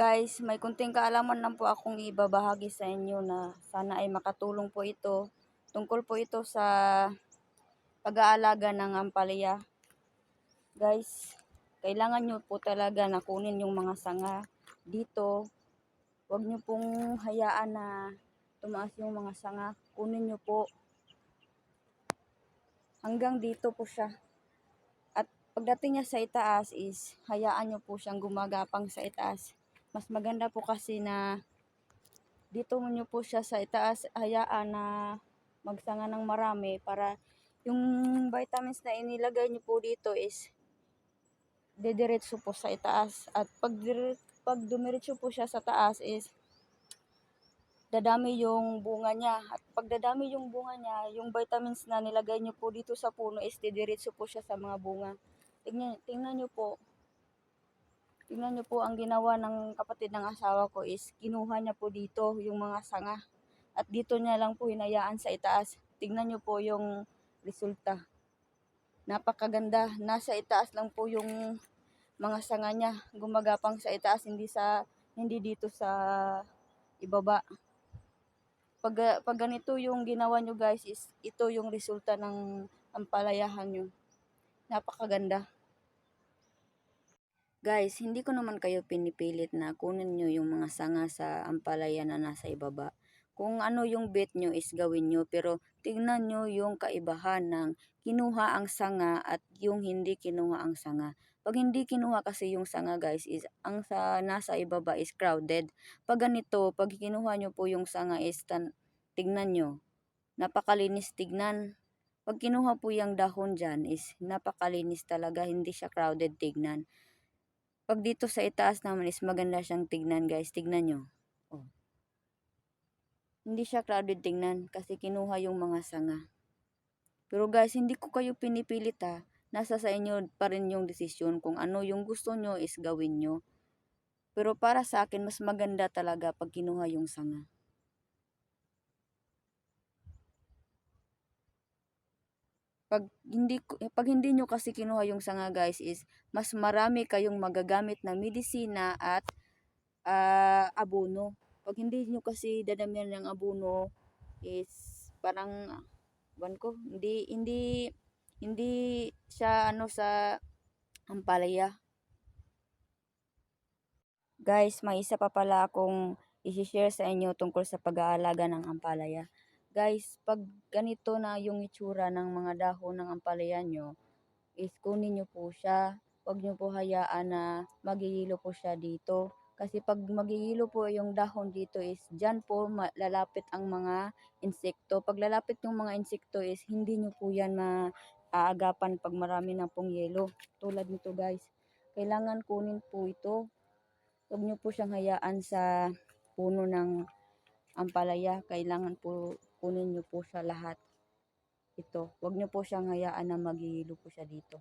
Guys, may kunting kaalaman lang po akong ibabahagi sa inyo na sana ay makatulong po ito. Tungkol po ito sa pag-aalaga ng ampalaya. Guys, kailangan nyo po talaga na kunin yung mga sanga dito. Huwag nyo pong hayaan na tumaas yung mga sanga. Kunin nyo po. Hanggang dito po siya. At pagdating niya sa itaas is hayaan nyo po siyang gumagapang sa itaas. Mas maganda po kasi na dito nyo po siya sa itaas hayaan na magsanga ng marami para yung vitamins na inilagay nyo po dito is dediretso po sa itaas. At pag, pag dumiretso po siya sa taas is dadami yung bunga niya. At pag dadami yung bunga niya, yung vitamins na nilagay nyo po dito sa puno is didiretso po siya sa mga bunga. Tingnan, tingnan nyo po. Tingnan nyo po ang ginawa ng kapatid ng asawa ko is kinuha niya po dito yung mga sanga. At dito niya lang po hinayaan sa itaas. Tingnan nyo po yung resulta. Napakaganda. Nasa itaas lang po yung mga sanga niya. Gumagapang sa itaas, hindi sa hindi dito sa ibaba. Pag, pag ganito yung ginawa nyo guys, is ito yung resulta ng ampalayahan nyo. Napakaganda. Guys, hindi ko naman kayo pinipilit na kunin nyo yung mga sanga sa ampalaya na nasa ibaba. Kung ano yung bet nyo is gawin nyo, pero tignan nyo yung kaibahan ng kinuha ang sanga at yung hindi kinuha ang sanga. Pag hindi kinuha kasi yung sanga guys, is ang sa nasa ibaba is crowded. Pag ganito, pag kinuha nyo po yung sanga is tan, tignan nyo, napakalinis tignan. Pag kinuha po yung dahon dyan is napakalinis talaga, hindi siya crowded tignan. Pag dito sa itaas naman is maganda siyang tignan guys. Tignan nyo. Oh. Hindi siya crowded tignan kasi kinuha yung mga sanga. Pero guys, hindi ko kayo pinipilit ha. Nasa sa inyo pa rin yung desisyon kung ano yung gusto nyo is gawin nyo. Pero para sa akin, mas maganda talaga pag kinuha yung sanga. Pag hindi pag hindi nyo kasi kinuha yung sanga guys is mas marami kayong magagamit na medisina at ah, abono. Pag hindi nyo kasi dadamihan ng abono is parang ban ko hindi hindi hindi siya ano sa ampalaya. Guys, may isa pa pala akong i-share sa inyo tungkol sa pag-aalaga ng ampalaya. Guys, pag ganito na yung itsura ng mga dahon ng ampalaya nyo, is kunin nyo po siya. Huwag nyo po hayaan na magihilo po siya dito. Kasi pag magihilo po yung dahon dito is dyan po lalapit ang mga insekto. Pag lalapit yung mga insekto is hindi nyo po yan maaagapan pag marami na pong yelo. Tulad nito guys. Kailangan kunin po ito. Huwag nyo po siyang hayaan sa puno ng ampalaya. Kailangan po kunin nyo po siya lahat. Ito. Huwag nyo po siyang hayaan na maghihilo po siya dito.